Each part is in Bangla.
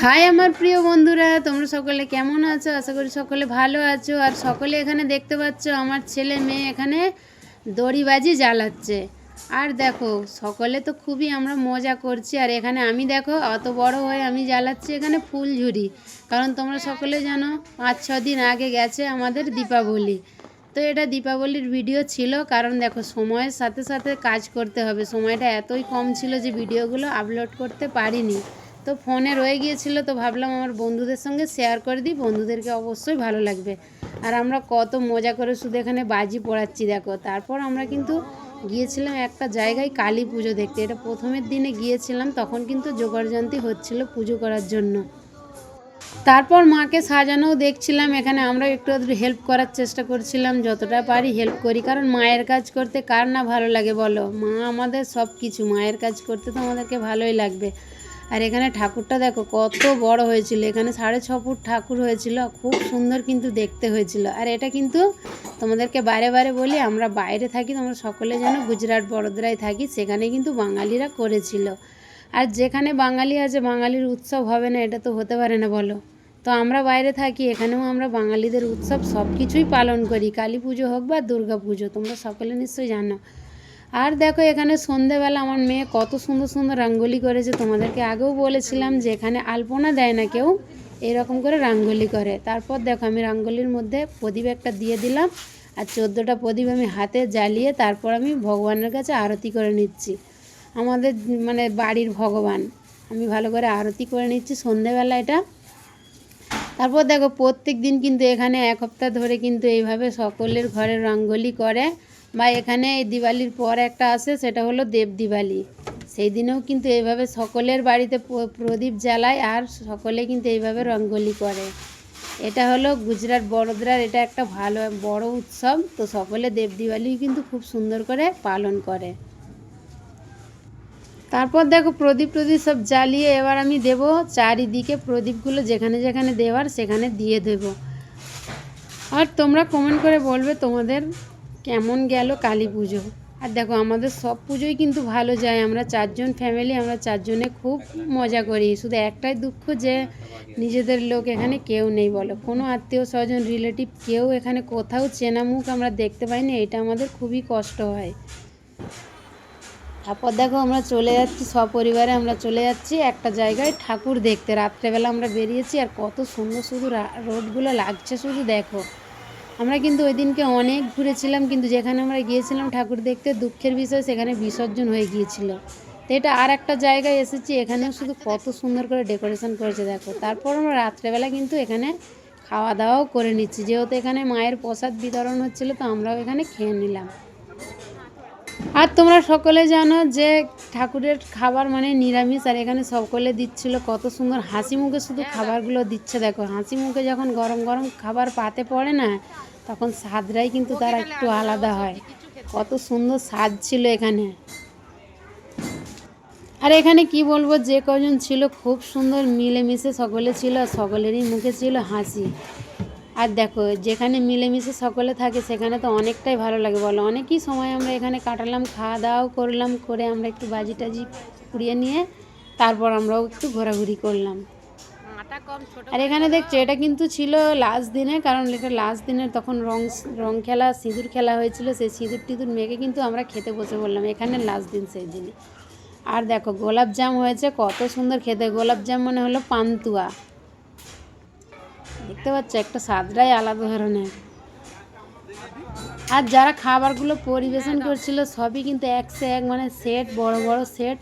হাই আমার প্রিয় বন্ধুরা, তোমরা সকলে কেমন আছো? আশা করি সকলে ভালো আছো। আর সকলে এখানে দেখতে পাচ্ছ, আমার ছেলে মেয়ে এখানে দড়িবাজি জ্বালাচ্ছে। আর দেখো, সকলে তো খুবই আমরা মজা করছি। আর এখানে আমি দেখো, অত বড় হয়ে আমি জ্বালাচ্ছি এখানে ফুল ফুলঝুরি। কারণ তোমরা সকলে জানো, পাঁচ, ছ দিন আগে গেছে আমাদের দীপাবলি। তো এটা দীপাবলির ভিডিও ছিল। কারণ দেখো, সময়ের সাথে সাথে কাজ করতে হবে। সময়টা এতই কম ছিল যে ভিডিওগুলো আপলোড করতে পারিনি। তো ফোনে রয়ে গিয়েছিল, তো ভাবলাম আমার বন্ধুদের সঙ্গে শেয়ার করে দিই, বন্ধুদেরকে অবশ্যই ভালো লাগবে। আর আমরা কত মজা করে শুধু এখানে বাজি পড়াচ্ছি, দেখো। তারপর আমরা কিন্তু গিয়েছিলাম একটা জায়গায় কালী পুজো দেখতে। এটা প্রথমের দিনে গিয়েছিলাম, তখন কিন্তু জোগাড়যন্ত্রী হচ্ছিল পুজো করার জন্য। তারপর মাকে সাজানোও দেখছিলাম, এখানে আমরা একটু হেল্প করার চেষ্টা করছিলাম, যতটা পারি হেল্প করি। কারণ মায়ের কাজ করতে কার না ভালো লাগে বলো? মা আমাদের সব কিছু মায়ের কাজ করতে তো আমাদেরকে ভালোই লাগবে। আর এখানে ঠাকুরটা দেখো, কত বড় হয়েছিল। এখানে সাড়ে ছ ফুট ঠাকুর হয়েছিল, খুব সুন্দর কিন্তু দেখতে হয়েছিল। আর এটা কিন্তু তোমাদেরকে বারে বারে বলি, আমরা বাইরে থাকি, তোমরা সকলে যেন গুজরাট বড়োদরায় থাকি, সেখানে কিন্তু বাঙালিরা করেছিল। আর যেখানে বাঙালি আছে, বাঙালির উৎসব হবে না, এটা তো হতে পারে না, বলো। তো আমরা বাইরে থাকি, এখানেও আমরা বাঙালিদের উৎসব সব কিছুই পালন করি। কালী পুজো হোক বা দুর্গা পুজো, তোমরা সকলে নিশ্চয়ই জানো। আর দেখো, এখানে সন্ধেবেলা আমার মেয়ে কত সুন্দর সুন্দর রঙ্গোলি করেছে। তোমাদেরকে আগেও বলেছিলাম যে এখানে আলপনা দেয় না কেউ, এরকম করে রঙ্গোলি করে। তারপর দেখো, আমি রঙ্গোলির মধ্যে প্রদীপ একটা দিয়ে দিলাম, আর চোদ্দোটা প্রদীপ আমি হাতে জ্বালিয়ে তারপর আমি ভগবানের কাছে আরতি করে নিচ্ছি। আমাদের মানে বাড়ির ভগবান, আমি ভালো করে আরতি করে নিচ্ছি সন্ধেবেলা এটা। তারপর দেখো, প্রত্যেক দিন কিন্তু এখানে এক হপ্তাহ ধরে কিন্তু এইভাবে সকলের ঘরে রঙ্গোলি করে। বা এখানে এই দিওয়ালির পর একটা আসে সেটা হলো দেব দিওয়ালি। সেই দিনেও কিন্তু এইভাবে সকলের বাড়িতে প্রদীপ জ্বালায় আর সকলে কিন্তু এইভাবে রঙ্গোলি করে। এটা হলো গুজরাট বড়োদরার, এটা একটা ভালো, বড় উৎসব। তো সকলে দেব দিওয়ালি কিন্তু খুব সুন্দর করে পালন করে। তারপর দেখো প্রদীপ প্রদীপ সব জ্বালিয়ে এবার আমি দেব চারিদিকে প্রদীপগুলো যেখানে যেখানে দেওয়ার, সেখানে দিয়ে দেব। আর তোমরা কমেন্ট করে বলবে তোমাদের কেমন গেল কালী পুজো। আর দেখো, আমাদের সব পুজোই কিন্তু ভালো যায়। আমরা চারজন ফ্যামিলি আমরা চারজনে খুব মজা করি। শুধু একটাই দুঃখ যে নিজেদের লোক এখানে কেউ নেই বলো। কোনো আত্মীয় স্বজন রিলেটিভ কেউ এখানে কোথাও চেনা মুখ আমরা দেখতে পাই না, এটা আমাদের খুবই কষ্ট হয়। তারপর দেখো, আমরা চলে যাচ্ছি সপরিবারে। আমরা চলে যাচ্ছি একটা জায়গায় ঠাকুর দেখতে। রাত্রেবেলা আমরা বেরিয়েছি আর কত সুন্দর শুধু রোডগুলো লাগছে শুধু দেখো। আমরা কিন্তু ওই দিনকে অনেক ঘুরেছিলাম, কিন্তু যেখানে আমরা গিয়েছিলাম ঠাকুর দেখতে দুঃখের বিষয় সেখানে বিসর্জন হয়ে গিয়েছিল। তো এটা আর একটা জায়গায় এসেছি, এখানেও শুধু কত সুন্দর করে ডেকোরেশন করেছে, দেখো। তারপর আমরা রাত্রেবেলা কিন্তু এখানে খাওয়া দাওয়াও করে নিচ্ছি। যেহেতু এখানে মায়ের প্রসাদ বিতরণ হচ্ছিল, তো আমরাও এখানে খেয়ে নিলাম। আর তোমরা সকলে জানো যে ঠাকুরের খাবার মানে নিরামিষ আর এখানে সকলে দিচ্ছিল কত সুন্দর হাসি মুখে শুধু খাবারগুলো দিচ্ছে। দেখো হাসি মুখে যখন গরম গরম খাবার পাতে পড়ে না তখন স্বাদটাই কিন্তু তার একটু আলাদা হয়। কত সুন্দর স্বাদ ছিল এখানে। আর এখানে কি বলব যে কজন ছিল খুব সুন্দর মিলেমিশে সকলে ছিল আর সকলেরই মুখে ছিল হাসি। আর দেখো যেখানে মিলেমিশে সকলে থাকে সেখানে তো অনেকটাই ভালো লাগে বলো। অনেকই সময় আমরা এখানে কাটালাম খাওয়া দাওয়াও করলাম করে আমরা একটু বাজি টাজি পুড়িয়ে নিয়ে তারপর আমরাও একটু ঘোরাঘুরি করলাম। আর এখানে দেখছ এটা কিন্তু ছিল লাস্ট দিনে কারণ এটা লাস্ট দিনের তখন রং রং খেলা সিঁদুর খেলা হয়েছিল সেই সিঁদুর টিঁদুর মেখে কিন্তু আমরা খেতে বসে বললাম এখানে লাস্ট দিন সেই দিনে আর দেখো গোলাপ জাম হয়েছে কত সুন্দর খেতে গোলাপ জাম মানে হলো পান্তুয়া। দেখতে পাচ্ছ, একটা স্বাদটাই আলাদা ধরনের। আর যারা খাবারগুলো পরিবেশন করছিল, সবই কিন্তু এক সে এক মানে সেট বড় বড় সেট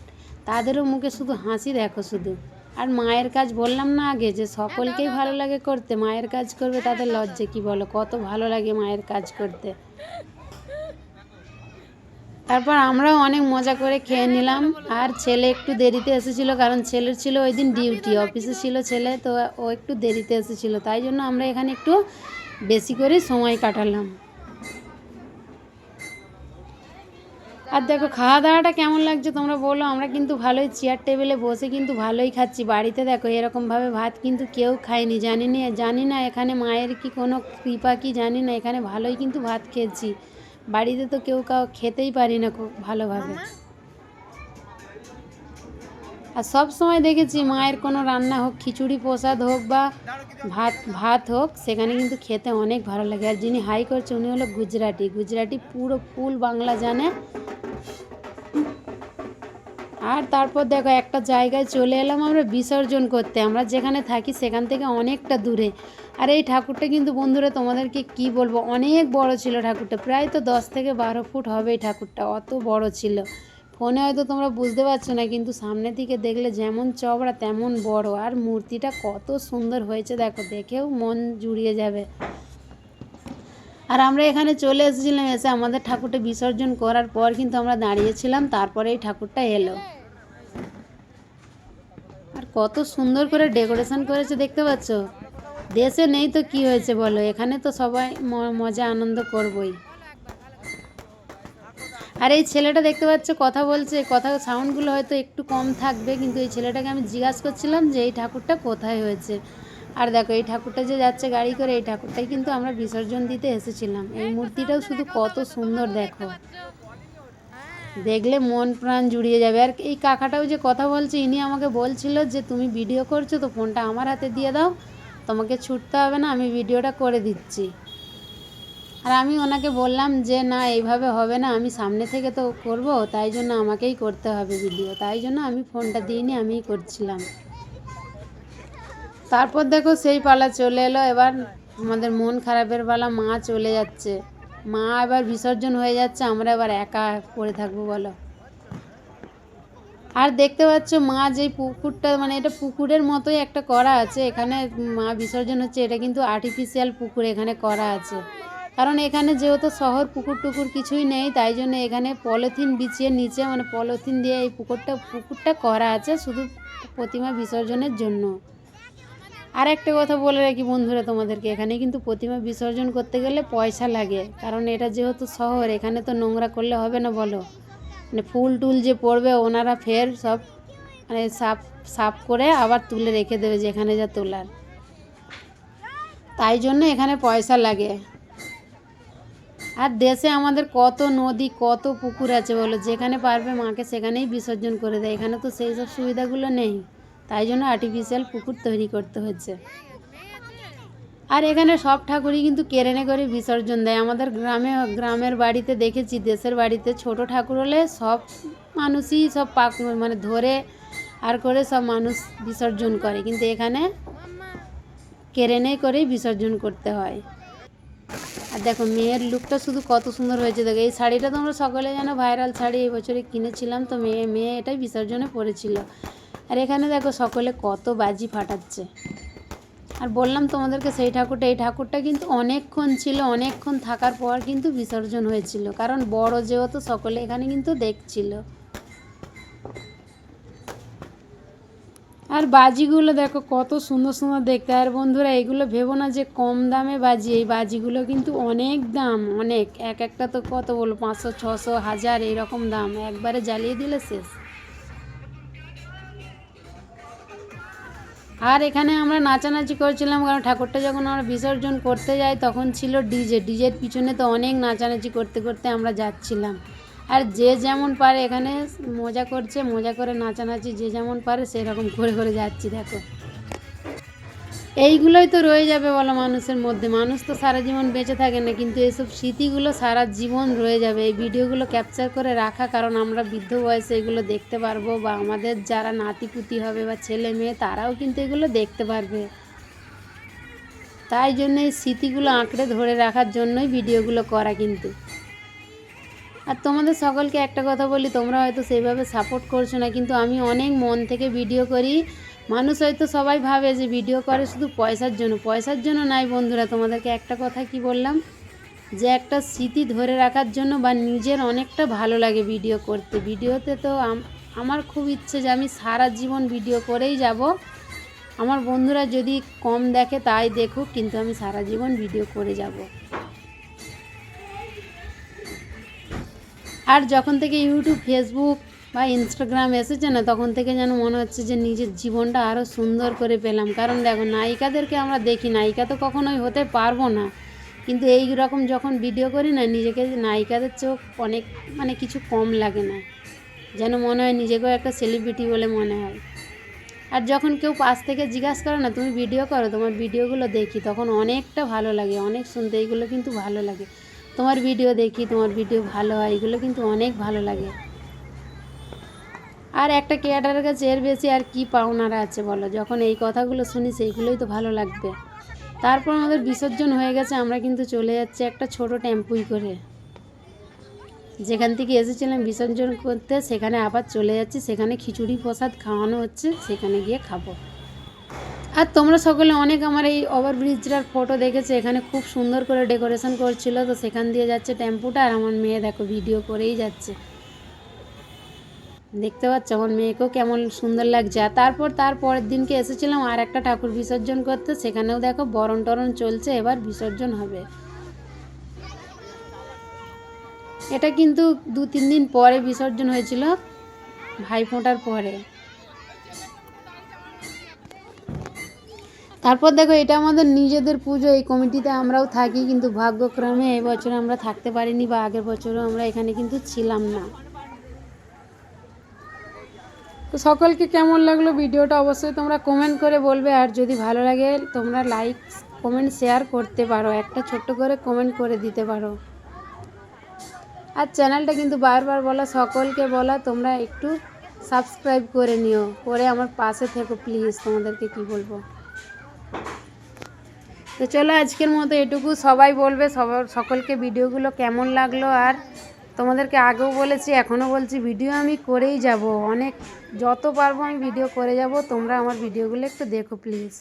তাদেরও মুখে শুধু হাসি দেখো শুধু। আর মায়ের কাজ বললাম না আগে যে, সকলকেই ভালো লাগে করতে। মায়ের কাজ করবে, তাদের লজ্জে কি বলো? কত ভালো লাগে মায়ের কাজ করতে। তারপর আমরাও অনেক মজা করে খেয়ে নিলাম। আর ছেলে একটু দেরিতে এসেছিল, কারণ ছেলের ছিল ওই দিন ডিউটি, অফিসে ছিল ছেলে, তো ও একটু দেরিতে এসেছিল। তাই জন্য আমরা এখানে একটু বেশি করে সময় কাটালাম। আর দেখো খাওয়া দাওয়াটা কেমন লাগছে তোমরা বলো? আমরা কিন্তু ভালোই চেয়ার টেবিলে বসে কিন্তু ভালোই খাচ্ছি। বাড়িতে দেখো, এরকমভাবে ভাত কিন্তু কেউ খায়নি জানি না জানি না এখানে মায়ের কি কোনো কৃপা কি, জানি না, এখানে ভালোই কিন্তু ভাত খেয়েছি। বাড়িতে তো কেউ কাউ খেতেই পারি না খুব ভালোভাবে। আর সব সময় দেখেছি মায়ের কোনো রান্না হোক খিচুড়ি প্রসাদ হোক বা ভাত ভাত হোক সেখানে কিন্তু খেতে অনেক ভালো লাগে। আর যিনি হাই করছে উনি হলো গুজরাটি। গুজরাটি পুরো ফুল বাংলা জানে। আর তারপর দেখো একটা জায়গায় চলে এলাম আমরা বিসর্জন করতে। আমরা যেখানে থাকি সেখান থেকে অনেকটা দূরে। আর এই ঠাকুরটা কিন্তু বন্ধুরা তোমাদেরকে কি বলব? অনেক বড় ছিল ঠাকুরটা। প্রায় তো দশ থেকে বারো ফুট হবে এই ঠাকুরটা। অত বড় ছিল। ফোনে হয়তো তোমরা বুঝতে পারছ না, কিন্তু সামনে থেকে দেখলে যেমন চওড়া তেমন বড়। আর মূর্তিটা কত সুন্দর হয়েছে, দেখো দেখেও মন জুড়িয়ে যাবে। আর আমরা এখানে চলে এসেছিলাম, এসে আমাদের ঠাকুরটা বিসর্জন করার পর কিন্তু আমরা দাঁড়িয়েছিলাম, তারপরে এই ঠাকুরটা এলো। আর কত সুন্দর করে ডেকোরেশন করেছে, দেখতে পাচ্ছ? দেশে নেই তো কি হয়েছে বলো? এখানে তো সবাই মজা, আনন্দ করবই। আর এই ছেলেটা দেখতে পাচ্ছ, কথা বলছে, কথা সাউন্ডগুলো হয়তো একটু কম থাকবে, কিন্তু এই ছেলেটাকে আমি জিজ্ঞাসা করছিলাম যে এই ঠাকুরটা কোথায় হয়েছে? আর দেখো, এই ঠাকুরটা যে যাচ্ছে গাড়ি করে, এই ঠাকুরটাই কিন্তু আমরা বিসর্জন দিতে এসেছিলাম। এই মূর্তিটাও শুধু কত সুন্দর, দেখো। দেখলে মন প্রাণ জুড়িয়ে যাবে। আর এই কাকাটাও যে কথা বলছে, ইনি আমাকে বলছিল যে, তুমি ভিডিও করছ তো, ফোনটা আমার হাতে দিয়ে দাও। তোমাকে ছুটতে হবে না, আমি ভিডিওটা করে দিচ্ছি। আর আমি ওনাকে বললাম যে, না, এইভাবে হবে না, আমি সামনে থেকে তো করব, তাই জন্য আমাকেই করতে হবে ভিডিও। তাই জন্য আমি ফোনটা দিইনি, আমিই করছিলাম। তারপর দেখো সেই পালা চলে এলো, এবার আমাদের মন খারাপের পালা, মা চলে যাচ্ছে। মা এবার বিসর্জন হয়ে যাচ্ছে, আমরা এবার একা পড়ে থাকব বলো। আর দেখতে পাচ্ছ মা যেই পুকুরটা মানে এটা পুকুরের মতোই একটা করা আছে, এখানে মা বিসর্জন হচ্ছে, এটা কিন্তু আর্টিফিশিয়াল পুকুর এখানে করা আছে। কারণ এখানে যেহেতু শহর, পুকুর টুকুর কিছুই নেই, তাই জন্য এখানে পলিথিন বিছিয়ে নিচে মানে পলিথিন দিয়ে এই পুকুরটা পুকুরটা করা আছে, শুধু প্রতিমা বিসর্জনের জন্য। আর একটা কথা বলে রাখি বন্ধুরা তোমাদেরকে, এখানে কিন্তু প্রতিমা বিসর্জন করতে গেলে পয়সা লাগে। কারণ এটা যেহেতু শহর, এখানে তো নোংরা করলে হবে না বলো। মানে ফুল টুল যে পড়বে, ওনারা ফের সব মানে সাফ সাফ করে আবার তুলে রেখে দেবে যেখানে যা তোলার। তাই জন্য এখানে পয়সা লাগে। আর দেশে আমাদের কত নদী, কত পুকুর আছে বলো? যেখানে পারবে মাকে সেখানেই বিসর্জন করে দেয়। এখানে তো সেই সব সুবিধাগুলো নেই। তাই জন্য আর্টিফিশিয়াল পুকুর তৈরি করতে হচ্ছে। আর এখানে সব ঠাকুরই কিন্তু কেরেনে করে বিসর্জন দেয়। আমাদের গ্রামে, গ্রামের বাড়িতে দেখেছি, দেশের বাড়িতে ছোট ঠাকুর হলে সব মানুষই সব পাক মানে ধরে আর করে সব মানুষ বিসর্জন করে। কিন্তু এখানে কেরেনে করেই বিসর্জন করতে হয়। আর দেখো, মেয়ের লুকটা শুধু কত সুন্দর হয়েছে। দেখো, এই শাড়িটা তোমরা সকলে জানো ভাইরাল শাড়ি, এই বছরে কিনেছিলাম তো মেয়ে মেয়ে এটাই বিসর্জনে পড়েছিল। আর এখানে দেখো সকলে কত বাজি ফাটাচ্ছে। আর বললাম তোমাদেরকে, সেই ঠাকুরটা, এই ঠাকুরটা কিন্তু অনেকক্ষণ ছিল, অনেকক্ষণ থাকার পর কিন্তু বিসর্জন হয়েছিল। কারণ বড় যেহেতু, সকলে এখানে কিন্তু দেখছিল। আর বাজিগুলো দেখো কত সুন্দর সুন্দর দেখতে। আর বন্ধুরা, এগুলো ভেবো না যে কম দামে বাজি, এই বাজিগুলো কিন্তু অনেক দাম, অনেক। এক একটা তো কত বলো, পাঁচশো, ছশো, হাজার, এইরকম দাম। একবারে জ্বালিয়ে দিলে শেষ। আর এখানে আমরা নাচানাচি করছিলাম কারণ ঠাকুরটা যখন আমরা বিসর্জন করতে যাই, তখন ছিল ডিজে। ডিজের পিছনে তো অনেক নাচানাচি করতে করতে আমরা যাচ্ছিলাম। আর যে যেমন পারে এখানে মজা করছে, মজা করে নাচানাচি যে যেমন পারে সেরকম করে করে যাচ্ছি, দেখো। এইগুলোই তো রয়ে যাবে বলো মানুষের মধ্যে। মানুষ তো সারা জীবন বেঁচে থাকে না, কিন্তু এইসব স্মৃতিগুলো সারা জীবন রয়ে যাবে। এই ভিডিওগুলো ক্যাপচার করে রাখা, কারণ আমরা বৃদ্ধ বয়সে এগুলো দেখতে পারব, বা আমাদের যারা নাতিপুতি হবে বা ছেলে মেয়ে, তারাও কিন্তু এগুলো দেখতে পারবে। তাই জন্য এই স্মৃতিগুলো আঁকড়ে ধরে রাখার জন্যই ভিডিওগুলো করা কিন্তু। আর তোমাদের সকলকে একটা কথা বলি, তোমরা হয়তো সেইভাবে সাপোর্ট করছ না, কিন্তু আমি অনেক মন থেকে ভিডিও করি। মানুষ হয়তো সবাই ভাবে যে ভিডিও করে শুধু পয়সার জন্য। পয়সার জন্য নাই বন্ধুরা, তোমাদেরকে একটা কথা কি বললাম? যে একটা স্মৃতি ধরে রাখার জন্য বা নিজের অনেকটা ভালো লাগে ভিডিও করতে। ভিডিওতে তো আমার খুব ইচ্ছে যে আমি সারা জীবন ভিডিও করেই যাব। আমার বন্ধুরা যদি কম দেখে তাই দেখুক, কিন্তু আমি সারা জীবন ভিডিও করে যাব। আর যখন থেকে ইউটিউব ফেসবুক বা ইনস্টাগ্রাম এসেছে না, তখন থেকে যেন মনে হচ্ছে যে নিজের জীবনটা আরও সুন্দর করে পেলাম। কারণ দেখো, নায়িকাদেরকে আমরা দেখি, নায়িকা তো কখনোই হতে পারব না। কিন্তু এই রকম যখন ভিডিও করি না, নিজেকে নায়িকাদের চোখ অনেক মানে কিছু কম লাগে না। যেন মনে হয় নিজেকেও একটা সেলিব্রিটি বলে মনে হয়। আর যখন কেউ পাশ থেকে জিজ্ঞাসা করে না, তুমি ভিডিও করো, তোমার ভিডিওগুলো দেখি, তখন অনেকটা ভালো লাগে, অনেক শুনতে এইগুলো কিন্তু ভালো লাগে। তোমার ভিডিও দেখি, তোমার ভিডিও ভালো হয়, এগুলো কিন্তু অনেক ভালো লাগে। আর একটা ক্রিয়েটারের কাছে এর বেশি আর কি পাওনার আছে বলো? যখন এই কথাগুলো শুনি, সেইগুলোই তো ভালো লাগবে। তারপর আমাদের বিসর্জন হয়ে গেছে, আমরা কিন্তু চলে যাচ্ছি একটা ছোট টেম্পুই করে। যেখান থেকে এসেছিলাম বিসর্জন করতে, সেখানে আবার চলে যাচ্ছি। সেখানে খিচুড়ি প্রসাদ খাওয়ানো হচ্ছে, সেখানে গিয়ে খাব। আর তোমরা সকলে অনেক আমার এই ওভারব্রিজটার ফটো দেখেছে, এখানে খুব সুন্দর করে ডেকোরেশন করছিল। তো সেখান দিয়ে যাচ্ছে টেম্পুটা আর আমার মেয়ে দেখো ভিডিও করেই যাচ্ছে। দেখতে পাচ্ছ আমার মেয়েকেও কেমন সুন্দর লাগছে। আর তারপর তার পরের দিনকে এসেছিলাম আর একটা ঠাকুর বিসর্জন করতে। সেখানেও দেখো বরণ টরণ চলছে, এবার বিসর্জন হবে। এটা কিন্তু দু তিন দিন পরে বিসর্জন হয়েছিল ভাই ফোঁটার পরে। তারপর দেখো, এটা আমাদের নিজেদের পুজো, এই কমিটিতে আমরাও থাকি, কিন্তু ভাগ্যক্রমে এবছর আমরা থাকতে পারিনি বা আগের বছরও আমরা এখানে কিন্তু ছিলাম না। তো সকলকে কেমন লাগল ভিডিওটা অবশ্যই তোমরা কমেন্ট করে বলবে, আর যদি ভালো লাগে তোমরা লাইক কমেন্ট শেয়ার করতে পারো, একটা ছোট্ট করে কমেন্ট করে দিতে পারো। আর চ্যানেলটা কিন্তু বারবার বলা, সকলকে বলা, তোমরা একটু সাবস্ক্রাইব করে নিও, করে আমার পাশে থেকো প্লিজ তোমাদেরকে কি বলব। তো চলো আজকের মতো এটুকু, সবাই বলবে সবার সকলকে ভিডিওগুলো কেমন লাগল, আর তোমাদেরকে আগেও বলেছি, এখনও বলছি ভিডিও আমি করেই যাব। অনেক, যত পারব আমি ভিডিও করে যাব, তোমরা আমার ভিডিওগুলো একটু দেখো প্লিজ